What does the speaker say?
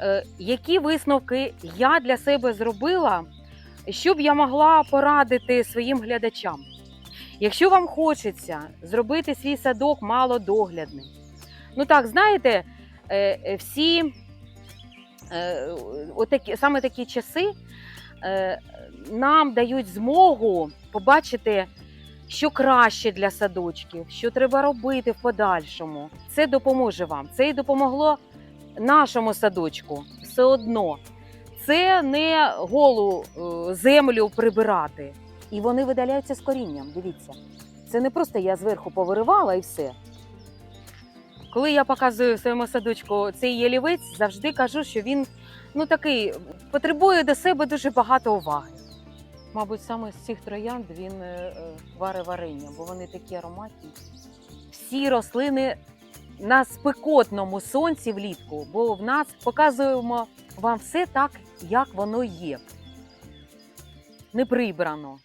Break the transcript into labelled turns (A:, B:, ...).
A: е, які висновки я для себе зробила, щоб я могла порадити своїм глядачам. Якщо вам хочеться зробити свій садок малодоглядним, ну так, знаєте, е, е, всі отакі, саме такі часи нам дають змогу побачити, що краще для садочків, що треба робити в подальшому. Це допоможе вам. Це і допомогло нашому садочку все одно. Це не голу е, землю прибирати. І вони видаляються з корінням. Дивіться. Це не просто я зверху повиривала і все. Коли я показую своєму садочку цей ялівець, завжди кажу, що він ну такий потребує до себе дуже багато уваги. Мабуть, саме з цих троянд він е, е, варить варення, бо вони такі ароматні. Всі рослини на спекотному сонці влітку, бо в нас показуємо вам все так, як воно є. Не прибрано.